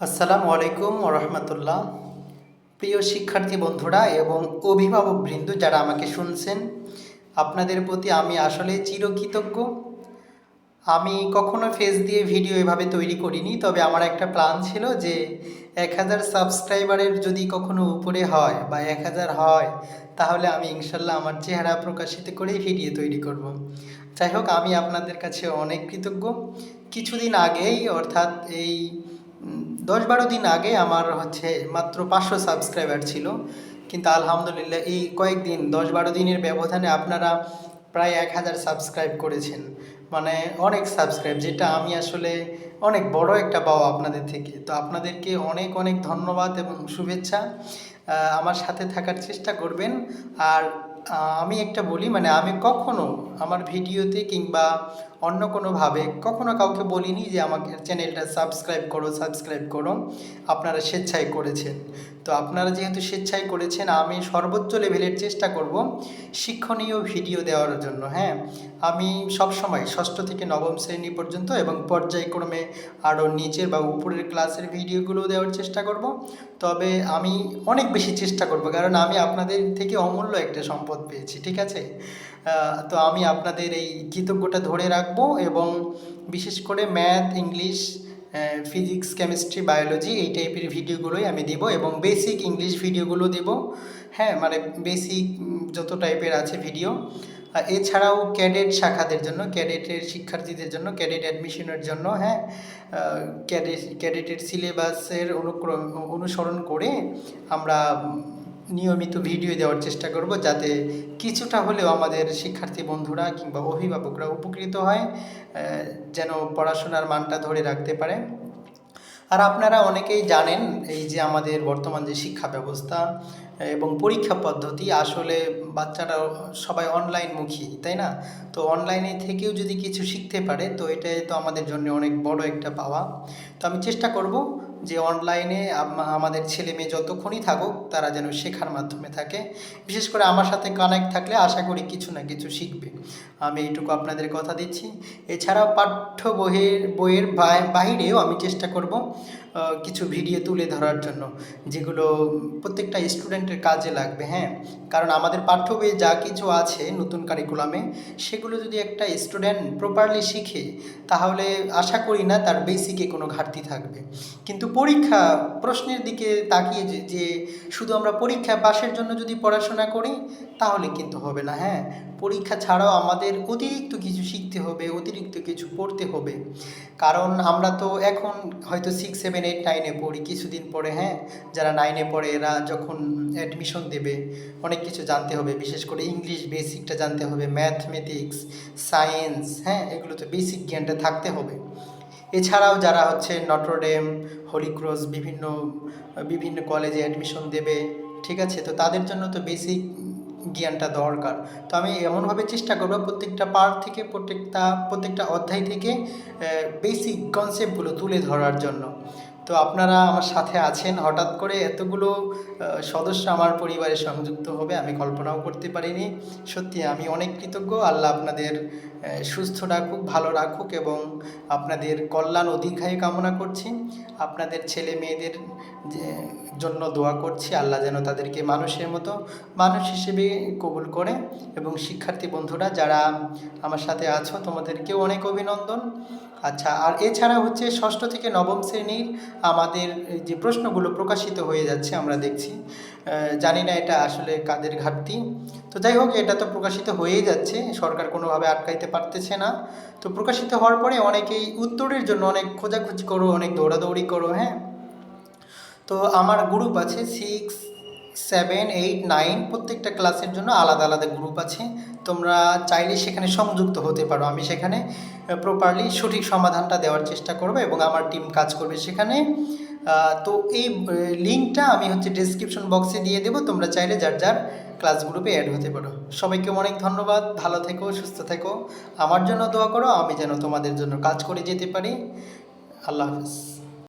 আসসালামু আলাইকুম রহমতুল্লাহ। প্রিয় শিক্ষার্থী বন্ধুরা এবং অভিভাবকবৃন্দ যারা আমাকে শুনছেন, আপনাদের প্রতি আমি আসলে চিরকৃতজ্ঞ। আমি কখনো ফেস দিয়ে ভিডিও এভাবে তৈরি করিনি, তবে আমার একটা প্ল্যান ছিল যে এক হাজার সাবস্ক্রাইবারের যদি কখনো উপরে হয় বা এক হাজার হয়, তাহলে আমি ইনশাল্লাহ আমার চেহারা প্রকাশিত করেই ভিডিও তৈরি করব। যাই হোক, আমি আপনাদের কাছে অনেক কৃতজ্ঞ। কিছুদিন আগেই, অর্থাৎ এই দশ বারো দিন আগে আমার হচ্ছে মাত্র পাঁচশো সাবস্ক্রাইবার ছিল। কিন্তু আলহামদুলিল্লাহ এই কয়েকদিন, দশ বারো দিনের ব্যবধানে আপনারা প্রায় এক হাজার সাবস্ক্রাইব করেছেন। মানে অনেক সাবস্ক্রাইব, যেটা আমি আসলে অনেক বড় একটা পাওয়া আপনাদের থেকে। তো আপনাদেরকে অনেক অনেক ধন্যবাদ এবং শুভেচ্ছা। আমার সাথে থাকার চেষ্টা করবেন। আর আমি একটা বলি মানে আমি কখনো আমার ভিডিওতে কিংবা অন্য কোনোভাবে কখনো কাউকে বলিনি যে আমাকে চ্যানেলটা সাবস্ক্রাইব করো সাবস্ক্রাইব করো। আপনারা স্বেচ্ছায় করেছেন। তো আপনারা যেহেতু স্বেচ্ছায় করেছেন, আমি সর্বোচ্চ লেভেলের চেষ্টা করব শিক্ষণীয় ভিডিও দেওয়ার জন্য হ্যাঁ? আমি সব সময় ষষ্ঠ থেকে নবম শ্রেণি পর্যন্ত এবং পর্যায়ক্রমে আরও নিচের বা উপরের ক্লাসের ভিডিওগুলো দেওয়ার চেষ্টা করব। তবে আমি অনেক বেশি চেষ্টা করব, কারণ আমি আপনাদের থেকে অমূল্য একটা সম্পদ পেয়েছি, ঠিক আছে? তো আমি আপনাদের এই কৃতজ্ঞতা ধরে রাখব এবং বিশেষ করে math, English physics, chemistry, biology এই টাইপের ভিডিওগুলোই আমি দেবো এবং বেসিক ইংলিশ ভিডিওগুলো দেব। হ্যাঁ মানে বেসিক যত টাইপের আছে ভিডিও। এছাড়াও ক্যাডেট শাখাদের জন্য, ক্যাডেটের শিক্ষার্থীদের জন্য, ক্যাডেট অ্যাডমিশনের জন্য হ্যাঁ ক্যাডেট, ক্যাডেটের সিলেবাসের অনুক্রম, অনুসরণ করে আমরা নিয়মিত ভিডিও দেওয়ার চেষ্টা করব যাতে কিছুটা হলেও আমাদের শিক্ষার্থী বন্ধুরা কিংবা অভিভাবকরা উপকৃত হয় যেন পড়াশোনার মানটা ধরে রাখতে পারে। আর আপনারা অনেকেই জানেন এই যে আমাদের বর্তমান যে শিক্ষা ব্যবস্থা এবং পরীক্ষা পদ্ধতি আসলে বাচ্চারা সবাই অনলাইনমুখী তাই না? তো অনলাইনে থেকেও যদি কিছু শিখতে পারে, তো এটাই তো আমাদের জন্য অনেক বড় একটা পাওয়া। তো আমি চেষ্টা করব যে অনলাইনে আমাদের ছেলে মেয়ে যতক্ষণই থাকুক, তারা যেন শেখার মাধ্যমে থাকে। বিশেষ করে আমার সাথে কানেক্ট থাকলে আশা করি কিছু না কিছু শিখবে। আমি এইটুকু আপনাদের কথা দিচ্ছি। এছাড়াও পাঠ্য বইয়ের বইয়ের বাইরেও আমি চেষ্টা করব। কিছু ভিডিও তুলে ধরার জন্য, যেগুলো প্রত্যেকটা স্টুডেন্টের কাজে লাগবে হ্যাঁ? কারণ আমাদের পাঠ্য বইয়ে যা কিছু আছে নতুন কারিকুলামে সেগুলো যদি একটা স্টুডেন্ট প্রপারলি শিখে, তাহলে আশা করি না তার বেসিকে কোনো ঘাটতি থাকবে। কিন্তু পরীক্ষা, প্রশ্নের দিকে তাকিয়ে যে শুধু আমরা পরীক্ষা পাশের জন্য যদি পড়াশোনা করি, তাহলে কিন্তু হবে না হ্যাঁ? পরীক্ষা ছাড়াও আমাদের অতিরিক্ত কিছু শিখতে হবে, অতিরিক্ত কিছু পড়তে হবে। কারণ আমরা তো এখন হয়তো সিক্স সেভেন এইট নাইনে পড়ি, কিছুদিন পরে হ্যাঁ যারা নাইনে পড়ে, এরা যখন অ্যাডমিশন দেবে, অনেক কিছু জানতে হবে। বিশেষ করে ইংলিশ বেসিকটা জানতে হবে ম্যাথমেটিক্স সায়েন্স হ্যাঁ এগুলো তো বেসিক জ্ঞানটা থাকতে হবে। এছাড়াও যারা হচ্ছে নটরডেম হলিক্রস বিভিন্ন বিভিন্ন কলেজে অ্যাডমিশন দেবে, ঠিক আছে? তো তাদের জন্য তো বেসিক জ্ঞানটা দরকার। তো আমি এমনভাবে চেষ্টা করব, প্রত্যেকটা পার্ট থেকে, প্রত্যেকটা প্রত্যেকটা অধ্যায় থেকে বেসিক কনসেপ্টগুলো তুলে ধরার জন্য। তো আপনারা আমার সাথে আছেন। হঠাৎ করে এতগুলো সদস্য আমার পরিবারে সংযুক্ত হবে, আমি কল্পনাও করতে পারিনি। সত্যি আমি অনেক কৃতজ্ঞ। আল্লাহ আপনাদের সুস্থ রাখুক ভালো রাখুক এবং আপনাদের কল্যাণ ও কামনা করছি। আপনাদের ছেলে মেয়েদের জন্য দোয়া করছি। আল্লাহ যেন তাদেরকে মানুষের মতো, মানুষ হিসেবে কবুল করে এবং শিক্ষার্থী বন্ধুরা যারা আমার সাথে আছো, তোমাদেরকেও অনেক অভিনন্দন। আচ্ছা আর এছাড়া হচ্ছে ষষ্ঠ থেকে নবম শ্রেণির আমাদের যে প্রশ্নগুলো প্রকাশিত হয়ে যাচ্ছে আমরা দেখছি। জানি না এটা আসলে কাদের ঘাটতি। তো যাই হোক, এটা তো প্রকাশিত হয়েই যাচ্ছে। সরকার কোনোভাবে আটকাইতে পারতেছে না। তো প্রকাশিত হওয়ার পরে অনেকেই উত্তরের জন্য অনেক খোঁজাখুঁজি করো, অনেক দৌড়াদৌড়ি করো হ্যাঁ? তো আমার গ্রুপ আছে সিক্স সেভেন এইট নাইন প্রত্যেকটা ক্লাসের জন্য আলাদা আলাদা গ্রুপ আছে। তোমরা চাইলে সেখানে সংযুক্ত হতে পারো। আমি সেখানে প্রপারলি সঠিক সমাধানটা দেওয়ার চেষ্টা করব এবং আমার টিম কাজ করবে সেখানে। তো এই লিঙ্কটা আমি হচ্ছে ডিসক্রিপশন বক্সে দিয়ে দেবো। তোমরা চাইলে যার যার ক্লাস গ্রুপে অ্যাড হতে পারো। সবাইকে অনেক ধন্যবাদ। ভালো থেকো, সুস্থ থেকো। আমার জন্য দোয়া করো, আমি যেন তোমাদের জন্য কাজ করে যেতে পারি। আল্লাহ হাফিজ।